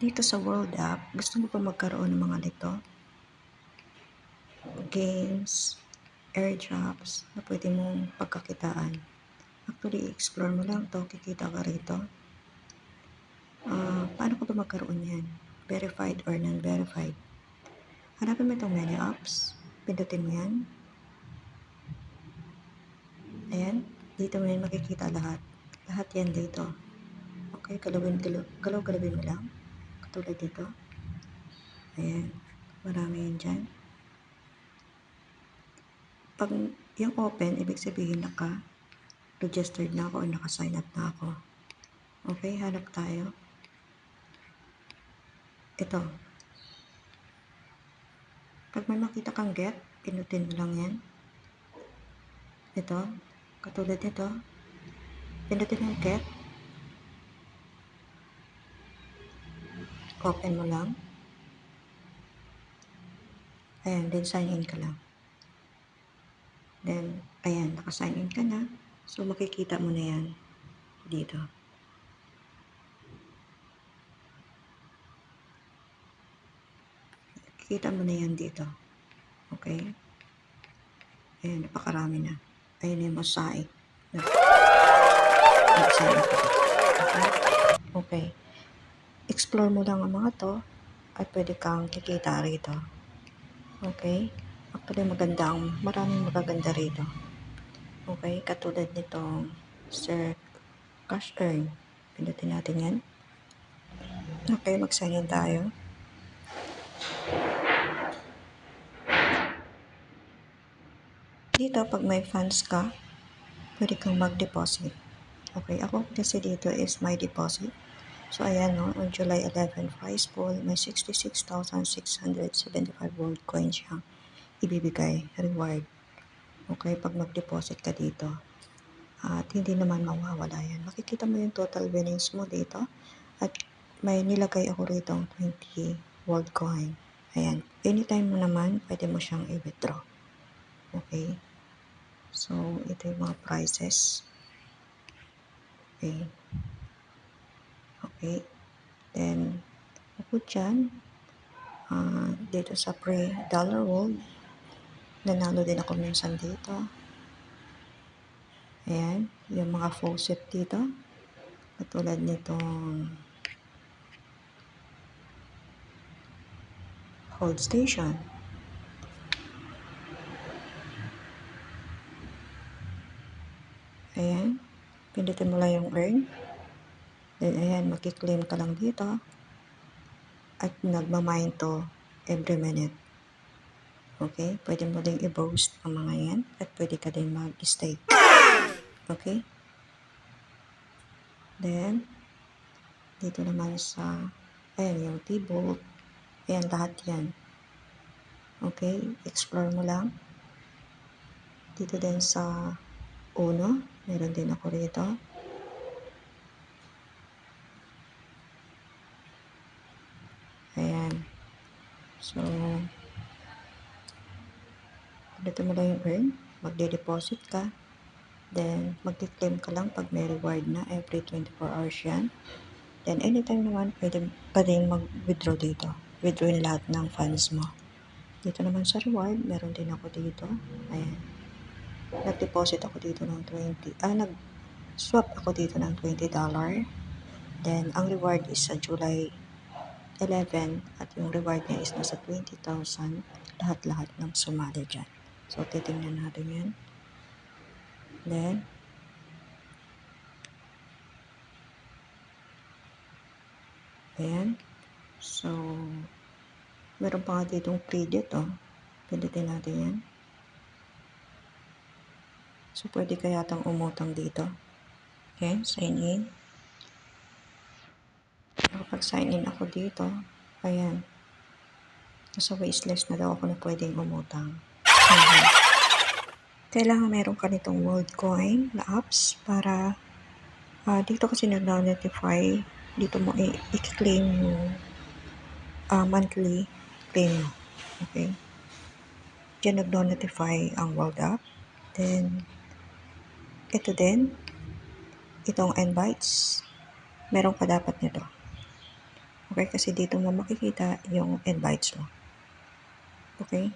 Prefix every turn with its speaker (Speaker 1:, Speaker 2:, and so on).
Speaker 1: dito sa World App, gusto mo pa magkaroon ng mga nito? Games, airdrops na pwede mong pagkakitaan. Actually, explore mo lang to, kikita ka rito. Ah, paano ko ba magkaroon yan? Verified or non-verified? Hanapin mo itong menu apps. Pindutin mo yan. Ayan. Dito mo yan makikita lahat. Lahat yan dito. Okay, galawin, galaw, galaw galawin mo lang. Katulad dito. Ayan. Marami yan dyan. Pag yung open, ibig sabihin naka registered na ako o naka-sign up na ako. Okay, hanap tayo. Ito. Pag may makita kang get, pinutin mo lang yan. Ito. Katulad nito. Pinutin yung get. Open mo lang. Ayan, then sign in ka lang. Then, ayan, naka-sign in ka na. So, makikita mo na yan dito. Makikita mo na yan dito. Okay? Ayan, napakarami na. Ayan yung mosaic. Okay? Okay. Explore mo lang ang mga to at pwede kang kikita rito. Okay? Actually, maganda ang, maraming magaganda rito. Okay? Katulad nitong Sir Cash Earn. Pindutin natin yan. Okay, mag-sign in tayo. Dito, pag may funds ka, pwede kang mag-deposit. Okay, ako kasi dito is my deposit. So, ayan no, on July 11 prize pool, may 66,675 gold coins siya ibibigay, reward. Okay, pag mag-deposit ka dito. At hindi naman mawawala yan. Makikita mo yung total winnings mo dito. At may nilagay ako rito 20 gold coin. Ayan. Anytime mo naman, pwede mo siyang i-withdraw. Okay. So, ito yung mga prices. Okay. Okay. Then, bukod dyan, ah, dito sa pre-dollar world, nanalo din ako minsan dito. Ayan, yung mga faucet dito. Katulad nitong hold station. Ayan, pindutin mo lang yung earn. Then, ayan, makiklaim ka lang dito. At nagmamine to every minute. Okay? Pwede mo ding i-boost ang mga yan. At pwede ka din mag-stake. Okay? Then, dito naman sa, ayan, yung T-Bolt. Ayan, lahat yan. Okay? Explore mo lang. Dito din sa Uno. Meron din ako rito. Ayan. So, dito mo lang yung earn. Magde-deposit ka. Then, magti-claim ka lang pag may reward na every 24 hours yan. Then, anytime naman, pwede ka din mag-withdraw dito. Withdraw yung lahat ng funds mo. Dito naman sa reward, meron din ako dito. Ayan. Nag-deposit ako dito ng 20. Ah, nag-swap ako dito ng $20. Then, ang reward is sa July 11 at yung reward niya is nasa 20,000 lahat-lahat ng sumali dyan. So, titingnan natin yan. Then, ayan. So, meron pa nga ditong credit, oh. Pindutin natin yan. So, pwede ka yatang umutang dito. Okay, sign in. Nakapag-sign in ako dito. Ayan. Nasa wishlist na daw ako na pwedeng umutang. Mhm. Kailangan meron ka nitong world coin na apps para ah, dito kasi nag-notify dito mo i-claim yung ah, monthly claim mo. Okay? Diyan nag-notify ang world app. Then, ito din. Itong invites. Meron ka dapat nito. Okay, kasi dito mo makikita yung invites mo. Okay?